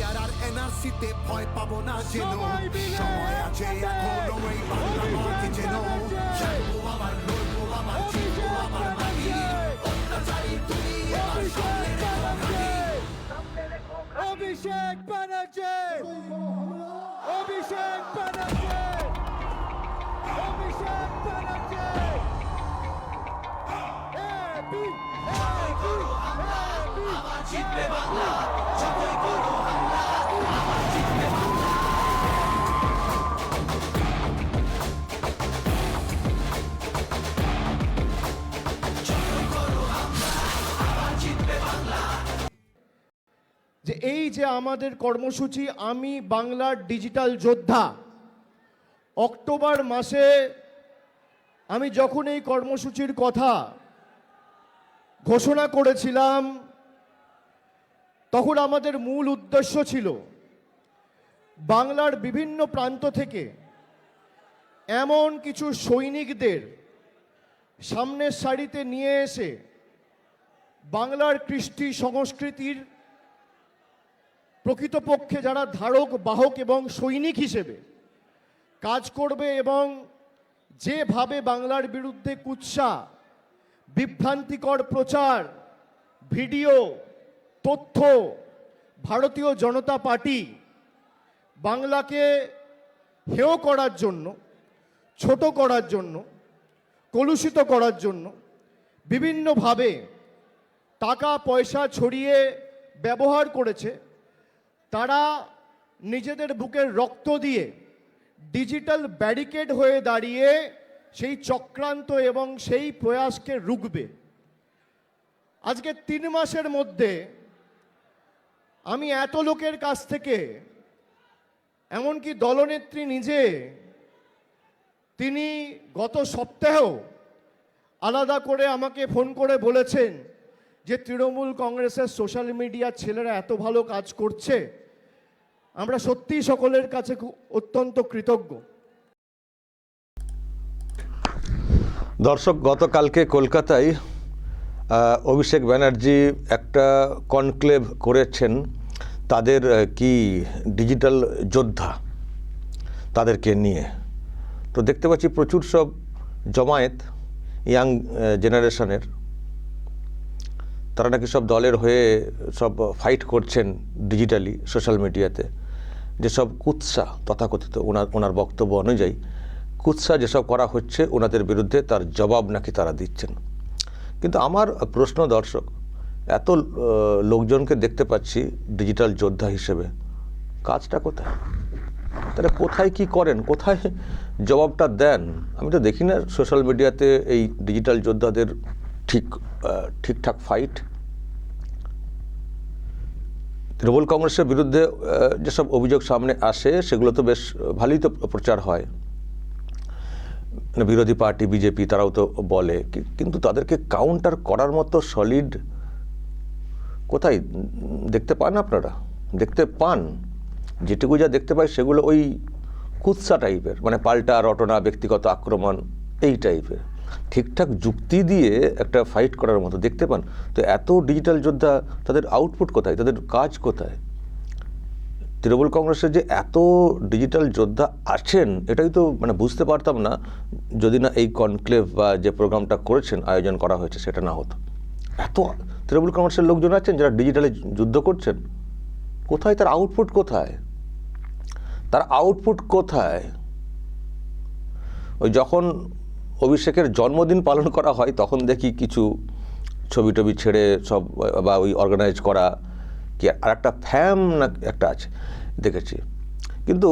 SIR আর NRC তে ভয় পাবো না যেন। সময় আছে এখনও। এই বাংলা মাকে যেন। লড়বো মাগি অত্যাচারী তুমি সামনে রেখো অভিষেক ব্যানার্জি। অভিষেক ব্যানার্জি। অভিষেক ব্যানার্জি। জিতবে বাংলা। এই যে আমাদের কর্মসূচি, আমি বাংলার ডিজিটাল যোদ্ধা, অক্টোবর মাসে আমি যখন এই কর্মসূচির কথা ঘোষণা করেছিলাম, তখন আমাদের মূল উদ্দেশ্য ছিল বাংলার বিভিন্ন প্রান্ত থেকে এমন কিছু সৈনিকদের সামনের সারিতে নিয়ে এসে বাংলার কৃষ্টি সংস্কৃতির প্রকৃতপক্ষে যারা ধারক, বাহক এবং সৈনিক হিসেবে কাজ করবে এবং যেভাবে বাংলার বিরুদ্ধে কুৎসা, বিভ্রান্তিকর প্রচার, ভিডিও, তথ্য ভারতীয় জনতা পার্টি বাংলাকে হেয় করার জন্য, ছোট করার জন্য, কলুষিত করার জন্য বিভিন্নভাবে টাকা পয়সা ছড়িয়ে ব্যবহার করেছে তারা নিজেদের বুকের রক্ত দিয়ে ডিজিটাল ব্যারিকেড হয়ে দাঁড়িয়ে সেই চক্রান্ত এবং সেই প্রয়াসকে রুখবে। আজকে তিন মাসের মধ্যে আমি এত লোকের কাছ থেকে, এমনকি দলনেত্রী নিজে, তিনি গত সপ্তাহেও আলাদা করে আমাকে ফোন করে বলেছেন যে তৃণমূল কংগ্রেসের সোশ্যাল মিডিয়ার ছেলেরা এত ভালো কাজ করছে আমরা সত্যি সকলের কাছে অত্যন্ত কৃতজ্ঞ। দর্শক, গতকালকে কলকাতায় অভিষেক ব্যানার্জি একটা কনক্লেভ করেছেন তাদের কি ডিজিটাল যোদ্ধা তাদেরকে নিয়ে। তো দেখতে পাচ্ছি প্রচুর সব জমায়েত ইয়াং জেনারেশনের। তারা নাকি সব দলের হয়ে সব ফাইট করছেন ডিজিটালি সোশ্যাল মিডিয়াতে যেসব কুৎসা তথাকথিত ওনার ওনার বক্তব্য অনুযায়ী, কুৎসা যেসব করা হচ্ছে ওনাদের বিরুদ্ধে তার জবাব নাকি তারা দিচ্ছেন। কিন্তু আমার প্রশ্ন দর্শক, এত লোকজনকে দেখতে পাচ্ছি ডিজিটাল যোদ্ধা হিসেবে, কাজটা কোথায়? তাহলে কোথায় কি করেন? কোথায় জবাবটা দেন? আমি তো দেখি না সোশ্যাল মিডিয়াতে এই ডিজিটাল যোদ্ধাদের ঠিক ঠিকঠাক ফাইট তৃণমূল কংগ্রেসের বিরুদ্ধে যেসব অভিযোগ সামনে আসে, সেগুলো তো বেশ ভালোই তো প্রচার হয়। মানে বিরোধী পার্টি, বিজেপি, তারাও তো বলে। কিন্তু তাদেরকে কাউন্টার করার মতো সলিড কোথায়? দেখতে পান আপনারা? দেখতে পান। যেটুকু যা দেখতে পাই, সেগুলো ওই কুৎসা টাইপের মানে পাল্টা রটনা, ব্যক্তিগত আক্রমণ, এই টাইপের ঠিকঠাক যুক্তি দিয়ে একটা ফাইট করার মতো। দেখতে পান, তো এত ডিজিটাল যোদ্ধা তাদের আউটপুট কোথায়? তাদের কাজ কোথায়? তৃণমূল কংগ্রেসের যে এত ডিজিটাল যোদ্ধা আছেন, এটাই তো মানে বুঝতে পারতাম না, যদি না এই কনক্লেভ বা যে প্রোগ্রামটা করেছেন, আয়োজন করা হয়েছে, সেটা না হতো। এত তৃণমূল কংগ্রেসের লোকজন আছেন যারা ডিজিটালি যুদ্ধ করছেন, কোথায় তার আউটপুট কোথায়? তার আউটপুট কোথায়? ওই যখন অভিষেকের জন্মদিন পালন করা হয়, তখন দেখি কিছু ছবি টবি ছেড়ে সব, বা ওই অর্গানাইজ করা কি আর একটা ফ্যাম না একটা আছে, দেখেছি। কিন্তু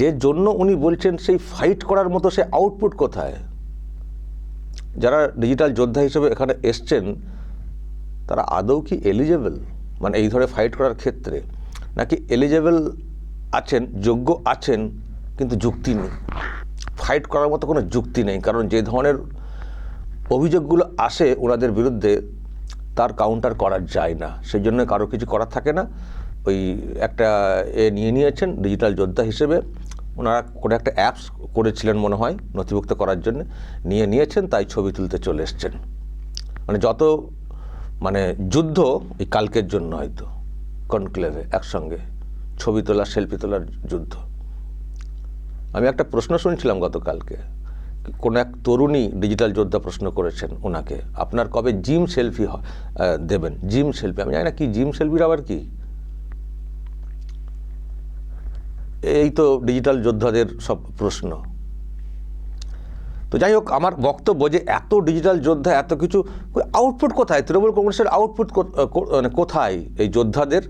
যে জন্য উনি বলছেন সেই ফাইট করার মতো সে আউটপুট কোথায়? যারা ডিজিটাল যোদ্ধা হিসেবে এখানে এসছেন, তারা আদৌ কি এলিজেবল মানে এই ধরনের ফাইট করার ক্ষেত্রে নাকি এলিজেবল আছেন, যোগ্য আছেন, কিন্তু যুক্তি নেই? ফাইট করার মতো কোনো যুক্তি নেই, কারণ যে ধরনের অভিযোগগুলো আসে ওনাদের বিরুদ্ধে, তার কাউন্টার করা যায় না। সেই জন্য কারও কিছু করার থাকে না। ওই একটা এ নিয়ে নিয়েছেন ডিজিটাল যোদ্ধা হিসেবে। ওনারা কোনো একটা অ্যাপস করেছিলেন মনে হয়, নথিভুক্ত করার জন্য। নিয়ে নিয়েছেন, তাই ছবি তুলতে চলে এসছেন। মানে যত মানে যুদ্ধ এই কালকের জন্য হয়তো, কনক্লেভে, একসঙ্গে। ছবি তোলা, সেলফি তোলার যুদ্ধ। আমি একটা প্রশ্ন শুনছিলাম গতকালকে। কোন এক তরুণী ডিজিটাল যোদ্ধা প্রশ্ন করেছেন ওনাকে। আপনার কবে জিম সেলফি দেবেন? জিম সেলফি, আমি জানি না কি, জিম সেলফির আবার কি? এই তো ডিজিটাল যোদ্ধাদের সব প্রশ্ন। তো যাই হোক, আমার বক্তব্য যে এত ডিজিটাল যোদ্ধা, এত কিছু আউটপুট কোথায়? তৃণমূল কংগ্রেসের আউটপুট মানে কোথায় এই যোদ্ধাদের?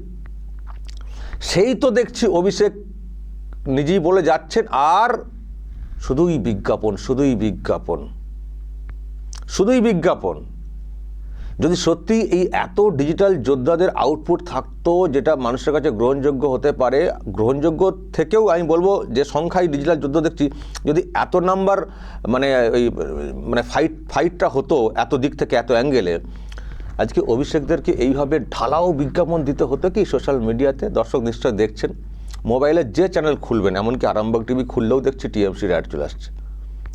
সেই তো দেখছি অভিষেক নিজেই বলে যাচ্ছেন, আর শুধুই বিজ্ঞাপন শুধুই বিজ্ঞাপন শুধুই বিজ্ঞাপন। যদি সত্যি এই এত ডিজিটাল যোদ্ধাদের আউটপুট থাকতো, যেটা মানুষের কাছে গ্রহণযোগ্য হতে পারে, গ্রহণযোগ্য থেকেও আমি বলব যে সংখ্যায় ডিজিটাল যুদ্ধ দেখছি, যদি এত নাম্বার মানে ওই মানে ফাইট, ফাইটটা হতো এত দিক থেকে, এত অ্যাঙ্গেলে, আজকে অভিষেকদেরকে এইভাবে ঢালাও বিজ্ঞাপন দিতে হতো কি? সোশ্যাল মিডিয়াতে দর্শক নিশ্চয় দেখছেন। মোবাইলে যে চ্যানেল খুলবেন, এমনকি আরামবাগ টিভি খুললেও দেখছি টিএমসির অ্যাড চলে আসছে।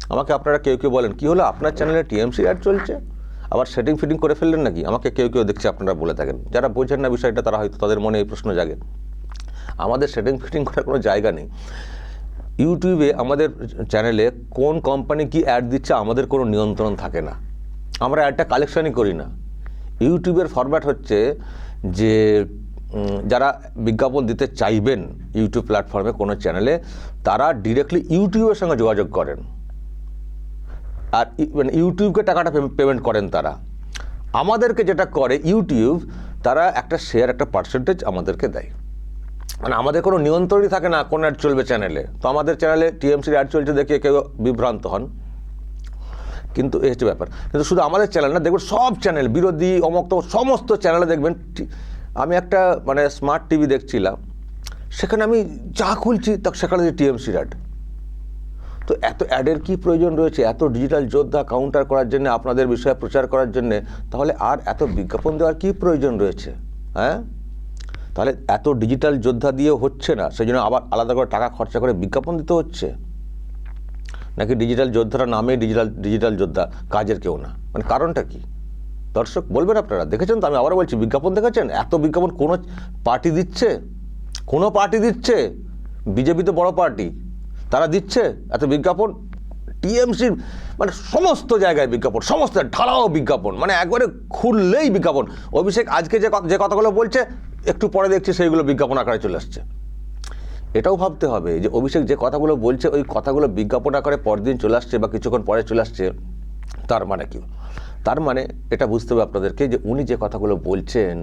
আমাকে আপনারা কেউ কেউ বলেন, কী হলো? আপনার চ্যানেলে টিএমসির অ্যাড চলছে? আবার সেটিং ফিটিং করে ফেললেন নাকি? আমাকে কেউ কেউ দেখছে, আপনারা বলে থাকেন। যারা বোঝেন না বিষয়টা, তারা হয়তো তাদের মনে এই প্রশ্ন জাগে। আমাদের সেটিং ফিটিং করার কোনো জায়গা নেই। ইউটিউবে আমাদের চ্যানেলে কোন কোম্পানি কি অ্যাড দিচ্ছে, আমাদের কোনো নিয়ন্ত্রণ থাকে না। আমরা অ্যাডটা কালেকশনই করি না। ইউটিউবের ফরম্যাট হচ্ছে যে যারা বিজ্ঞাপন দিতে চাইবেন ইউটিউব প্ল্যাটফর্মে কোনো চ্যানেলে, তারা ডিরেক্টলি ইউটিউবের সঙ্গে যোগাযোগ করেন। আর মানে ইউটিউবকে টাকাটা পেমেন্ট করেন তারা। আমাদেরকে যেটা করে ইউটিউব, তারা একটা শেয়ার একটা পার্সেন্টেজ আমাদেরকে দেয়। মানে আমাদের কোনো নিয়ন্ত্রণই থাকে না কোন অ্যাড চলবে চ্যানেলে তো আমাদের চ্যানেলে টিএমসির অ্যাড চলছে দেখে কেউ বিভ্রান্ত হন। কিন্তু এই হচ্ছে ব্যাপার। কিন্তু শুধু আমাদের চ্যানেল না, দেখবেন সব চ্যানেল বিরোধী, অমক্ত, সমস্ত চ্যানেলে দেখবেন আমি একটা মানে স্মার্ট টিভি দেখছিলাম। সেখানে আমি যা খুলছি, তা সেখানে যে টিএমসি অ্যাড তো এত অ্যাডের কি প্রয়োজন রয়েছে? এত ডিজিটাল যোদ্ধা কাউন্টার করার জন্য, আপনাদের বিষয়ে প্রচার করার জন্য, তাহলে আর এত বিজ্ঞাপন দেওয়ার কি প্রয়োজন রয়েছে? হ্যাঁ? তাহলে এত ডিজিটাল যোদ্ধা দিয়ে হচ্ছে না সেই জন্য আবার আলাদা করে টাকা খরচা করে বিজ্ঞাপন দিতে হচ্ছে? নাকি ডিজিটাল যোদ্ধারা নামে ডিজিটাল ডিজিটাল যোদ্ধা, কাজের কেউ না? মানে কারণটা কি? দর্শক বলবেন আপনারা, দেখেছেন তো? আমি আবারও বলছি, বিজ্ঞাপন দেখেছেন? এত বিজ্ঞাপন কোনো পার্টি দিচ্ছে? কোনো পার্টি দিচ্ছে? বিজেপি তো বড় পার্টি। তারা দিচ্ছে এত বিজ্ঞাপন? টিএমসির মানে সমস্ত জায়গায় বিজ্ঞাপন, সমস্ত ঢালাও বিজ্ঞাপন মানে একবারে খুললেই বিজ্ঞাপন। অভিষেক আজকে যে যে কথাগুলো বলছে, একটু পরে দেখছি সেইগুলো বিজ্ঞাপন আকারে চলে আসছে। এটাও ভাবতে হবে যে অভিষেক যে কথাগুলো বলছে, ওই কথাগুলো বিজ্ঞাপন আকারে পরদিন চলে আসছে বা কিছুক্ষণ পরে চলে আসছে, তার মানে কি? তার মানে এটা বুঝতে হবে আপনাদেরকে যে উনি যে কথাগুলো বলছেন,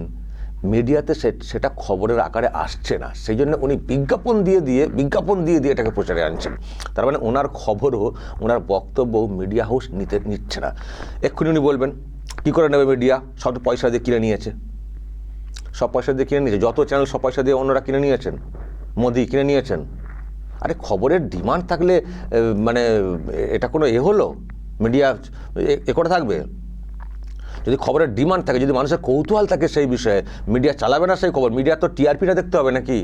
মিডিয়াতে সেটা খবরের আকারে আসছে না। সেই জন্য উনি বিজ্ঞাপন দিয়ে দিয়ে বিজ্ঞাপন দিয়ে দিয়ে এটাকে প্রচারে আনছেন। তার মানে ওনার খবরও ওনার বক্তব্য মিডিয়া হাউস নিতে নিচ্ছে না। এক্ষুনি উনি বলবেন, কী করে নেবে মিডিয়া? সব পয়সা দিয়ে কিনে নিয়েছে। সব পয়সা দিয়ে কিনে নিয়েছে। যত চ্যানেল সব পয়সা দিয়ে অন্যরা কিনে নিয়েছেন। মোদি কিনে নিয়েছেন। আরে খবরের ডিমান্ড থাকলে মানে এটা কোনো এ হলো? মিডিয়া এ করে থাকবে? যদি খবরের ডিমান্ড থাকে, যদি মানুষের কৌতূহল থাকে সেই বিষয়ে, মিডিয়া চালাবে না সেই খবর? মিডিয়া তো টিআরপিটা দেখতে হবে নাকি?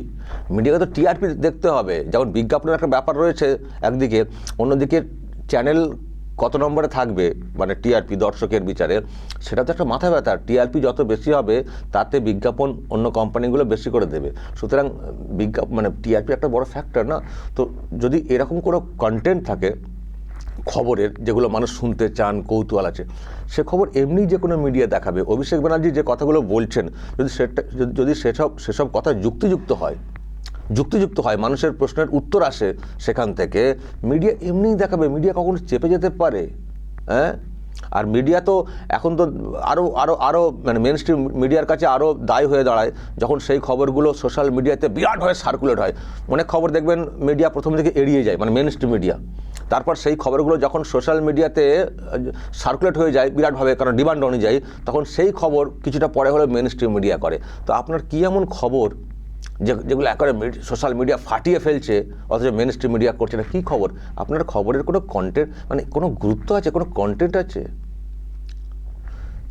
মিডিয়াকে তো টিআরপি দেখতে হবে। যেমন বিজ্ঞাপনের একটা ব্যাপার রয়েছে একদিকে, অন্যদিকে চ্যানেল কত নম্বরে থাকবে মানে টিআরপি, দর্শকের বিচারে, সেটা তো একটা মাথা ব্যথা। টিআরপি যত বেশি হবে, তাতে বিজ্ঞাপন অন্য কোম্পানিগুলো বেশি করে দেবে। সুতরাং বিজ্ঞাপন মানে টিআরপি একটা বড় ফ্যাক্টর না? তো যদি এরকম কোনো কন্টেন্ট থাকে খবরের যেগুলো মানুষ শুনতে চান, কৌতূহল আছে, সে খবর এমনি যে কোনো মিডিয়া দেখাবে। অভিষেক ব্যানার্জি যে কথাগুলো বলছেন, যদি সেটা, যদি- সেসব সেসব কথা যুক্তিযুক্ত হয় যুক্তিযুক্ত হয়, মানুষের প্রশ্নের উত্তর আসে সেখান থেকে মিডিয়া এমনিই দেখাবে। মিডিয়া কখনো চেপে যেতে পারে হ্যাঁ? আর মিডিয়া তো এখন তো আরও আরও আরও মানে মেন স্ট্রিম মিডিয়ার কাছে আরও দায় হয়ে দাঁড়ায়, যখন সেই খবরগুলো সোশ্যাল মিডিয়াতে বিরাট হয়ে সার্কুলেট হয়। অনেক খবর দেখবেন মিডিয়া প্রথম থেকে এড়িয়ে যায় মানে মেন স্ট্রিম মিডিয়া তারপর সেই খবরগুলো যখন সোশ্যাল মিডিয়াতে সার্কুলেট হয়ে যায় বিরাটভাবে, কারণ ডিমান্ড অনুযায়ী, তখন সেই খবর কিছুটা পরে হলে মেন স্ট্রিম মিডিয়া করে। তো আপনার কী এমন খবর যে, যেগুলো একেবারে সোশ্যাল মিডিয়া ফাটিয়ে ফেলছে, অথচ মেন স্ট্রিম মিডিয়া করছে না? কী খবর? আপনার খবরের কোনো কন্টেন্ট মানে কোনো গুরুত্ব আছে? কোনো কন্টেন্ট আছে?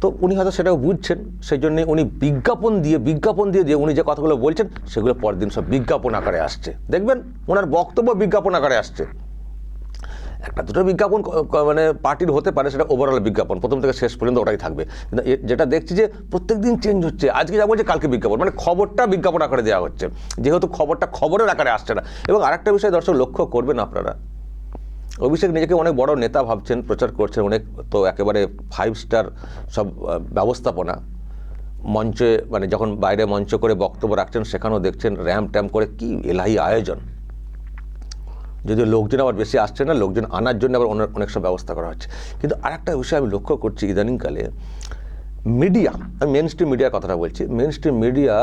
তো উনি হয়তো সেটাও বুঝছেন সেই জন্যে উনি বিজ্ঞাপন দিয়ে বিজ্ঞাপন দিয়ে দিয়ে উনি যে কথাগুলো বলছেন, সেগুলো পরদিন সব বিজ্ঞাপন আকারে আসছে। দেখবেন ওনার বক্তব্য বিজ্ঞাপন আকারে আসছে। একটা দুটো বিজ্ঞাপন মানে পার্টির হতে পারে, সেটা ওভারঅল বিজ্ঞাপন। প্রথম থেকে শেষ পর্যন্ত ওটাই থাকবে। কিন্তু যেটা দেখছি যে প্রত্যেক দিন চেঞ্জ হচ্ছে। আজকে যা বলছে কালকে বিজ্ঞাপন। মানে খবরটা বিজ্ঞাপন আকারে দেওয়া হচ্ছে। যেহেতু খবরটা খবরের আকারে আসছে না। এবং আরেকটা বিষয় দর্শক, লক্ষ্য করবেন আপনারা। অভিষেক নিজেকে অনেক বড় নেতা ভাবছেন, প্রচার করছেন, অনেক তো একেবারে ফাইভ স্টার সব ব্যবস্থাপনা। মঞ্চে মানে যখন বাইরে মঞ্চ করে বক্তব্য রাখছেন, সেখানেও দেখছেন র্যাম ট্যাম করে কি এলাহি আয়োজন। যদি লোকজন আবার বেশি আসছে না, লোকজন আনার জন্য আবার অনেক সব ব্যবস্থা করা হচ্ছে। কিন্তু আরেকটা বিষয় আমি লক্ষ্য করছি ইদানিংকালে মিডিয়া আমি মেন স্ট্রিম মিডিয়ার কথাটা বলছি মেন স্ট্রিম মিডিয়া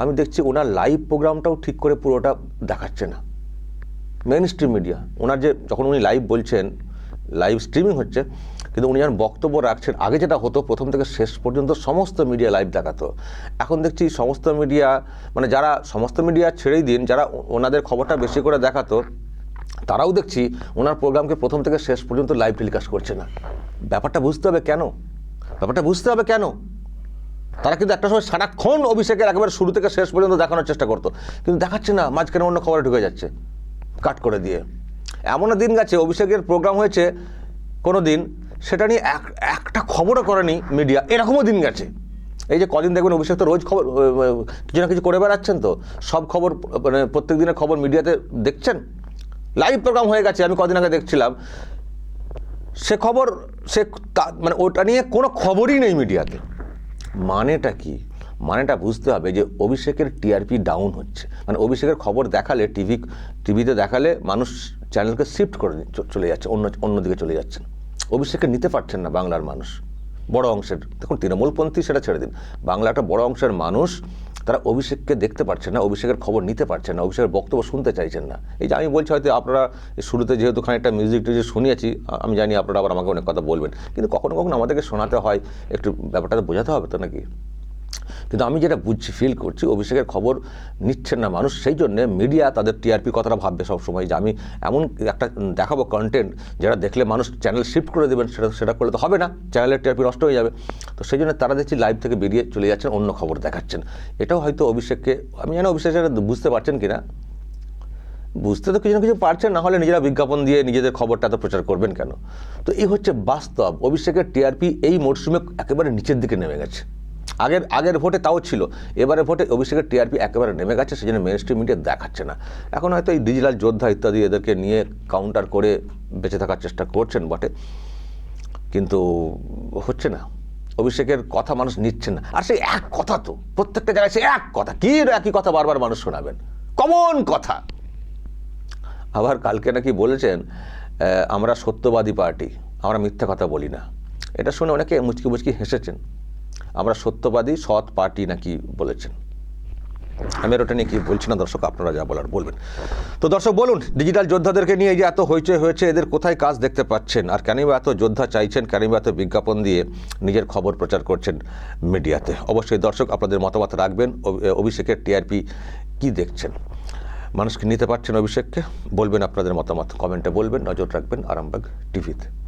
আমি দেখছি ওনার লাইভ প্রোগ্রামটাও ঠিক করে পুরোটা দেখাচ্ছে না। মেন স্ট্রিম মিডিয়া ওনার যে যখন উনি লাইভ বলছেন লাইভ স্ট্রিমিং হচ্ছে, কিন্তু উনি যখন বক্তব্য রাখছেন, আগে যেটা হতো, প্রথম থেকে শেষ পর্যন্ত সমস্ত মিডিয়া লাইভ দেখাতো। এখন দেখছি সমস্ত মিডিয়া মানে যারা সমস্ত মিডিয়া ছেড়েই দিন, যারা ওনাদের খবরটা বেশি করে দেখাতো তারাও দেখছি ওনার প্রোগ্রামকে প্রথম থেকে শেষ পর্যন্ত লাইভ টেলিকাস্ট করছে না। ব্যাপারটা বুঝতে হবে কেন? ব্যাপারটা বুঝতে হবে কেন? তারা কিন্তু একটা সময় সারাক্ষণ অভিষেকের একেবারে শুরু থেকে শেষ পর্যন্ত দেখানোর চেষ্টা করতো। কিন্তু দেখাচ্ছে না, মাঝখানে অন্য খবরে ঢুকে যাচ্ছে কাট করে দিয়ে। এমনও দিন গেছে, অভিষেকের প্রোগ্রাম হয়েছে কোনো দিন সেটা নিয়ে এক, একটা খবরও করেনি মিডিয়া এরকমও দিন গেছে। এই যে কদিন দেখবেন অভিষেক তো রোজ খবর কিছু না কিছু করে বেড়াচ্ছেন তো, সব খবর মানে প্রত্যেক দিনের খবর মিডিয়াতে দেখছেন? লাইভ প্রোগ্রাম হয়ে গেছে, আমি কদিন আগে দেখছিলাম। সে খবর, সে মানে ওটা নিয়ে কোনো খবরই নেই মিডিয়াতে। মানেটা কি? মানেটা বুঝতে হবে যে অভিষেকের টিআরপি ডাউন হচ্ছে। মানে অভিষেকের খবর দেখালে, টিভি, টিভিতে দেখালে মানুষ চ্যানেলকে শিফট করে চলে যাচ্ছে, অন্য অন্যদিকে চলে যাচ্ছেন। অভিষেককে নিতে পারছেন না বাংলার মানুষ। বড় অংশের, দেখুন তৃণমূলপন্থী সেটা ছেড়ে দিন। বাংলা একটা বড় অংশের মানুষ তারা অভিষেককে দেখতে পারছেন না, অভিষেকের খবর নিতে পারছেন না, অভিষেকের বক্তব্য শুনতে চাইছেন না। এই যে আমি বলছি হয়তো আপনারা শুরুতে যেহেতু খানিকটা মিউজিক টিউজিক শুনিয়েছি আমি জানি আপনারা আবার আমাকে অনেক কথা বলবেন, কিন্তু কখনো কখনো আমাদেরকে শোনাতে হয়, একটু ব্যাপারটা বোঝাতে হবে তো নাকি? কিন্তু আমি যেটা বুঝছি ফিল করছি, অভিষেকের খবর নিচ্ছেন না মানুষ, সেই জন্যে মিডিয়া তাদের টিআরপি কথাটা ভাববে সবসময় যে আমি এমন একটা দেখাবো কন্টেন্ট যেটা দেখলে মানুষ চ্যানেল শিফট করে দেবেন, সেটা সেটা করলে তো হবে না চ্যানেলের টিআরপি নষ্ট হয়ে যাবে। তো সেই জন্য তারা দেখছি লাইভ থেকে বেরিয়ে চলে যাচ্ছেন, অন্য খবর দেখাচ্ছেন। এটাও হয়তো অভিষেককে, আমি জানি অভিষেক বুঝতে পারছেন কিনা। বুঝতে তো কিছু না কিছু পারছেন, না হলে নিজেরা বিজ্ঞাপন দিয়ে নিজেদের খবরটা তো প্রচার করবেন কেন? তো এই হচ্ছে বাস্তব, অভিষেকের টিআরপি এই মরশুমে একেবারে নিচের দিকে নেমে গেছে। আগের আগের ভোটে তাও ছিল। এবারে ভোটে অভিষেকের টিআরপি একেবারে নেমে গেছে সেই জন্য মেন স্ট্রিম মিডিয়া দেখাচ্ছে না। এখন হয়তো এই ডিজিটাল যোদ্ধা ইত্যাদি এদেরকে নিয়ে কাউন্টার করে বেঁচে থাকার চেষ্টা করছেন বটে, কিন্তু হচ্ছে না। অভিষেকের কথা মানুষ নিচ্ছে না। আর সেই এক কথা তো, প্রত্যেকটা জায়গায় সে এক কথা, কী একই কথা বারবার মানুষ শোনাবেন? কমন কথা। আবার কালকে নাকি বলেছেন আমরা সত্যবাদী পার্টি, আমরা মিথ্যা কথা বলি না। এটা শুনে অনেকে মুচকি মুচকি হেসেছেন। আমরা সত্যবাদী, সৎ পার্টি নাকি বলেছেন। আমি আর ওটা নিয়ে কি বলছি না, দর্শক, আপনারা যা বলার বলবেন। তো দর্শক, বলুন ডিজিটাল যোদ্ধাদেরকে নিয়ে যে এত হইচই হয়েছে, এদের কোথায় কাজ দেখতে পাচ্ছেন? আর কেনই বা এত যোদ্ধা চাইছেন কেনই বা এত বিজ্ঞাপন দিয়ে নিজের খবর প্রচার করছেন মিডিয়াতে? অবশ্যই দর্শক, আপনাদের মতামত রাখবেন। অভি- অভিষেকের টিআরপি কি দেখছেন? মানুষকে নিতে পারছেন অভিষেককে? বলবেন আপনাদের মতামত। কমেন্টে বলবেন, নজর রাখবেন আরামবাগ টিভিতে।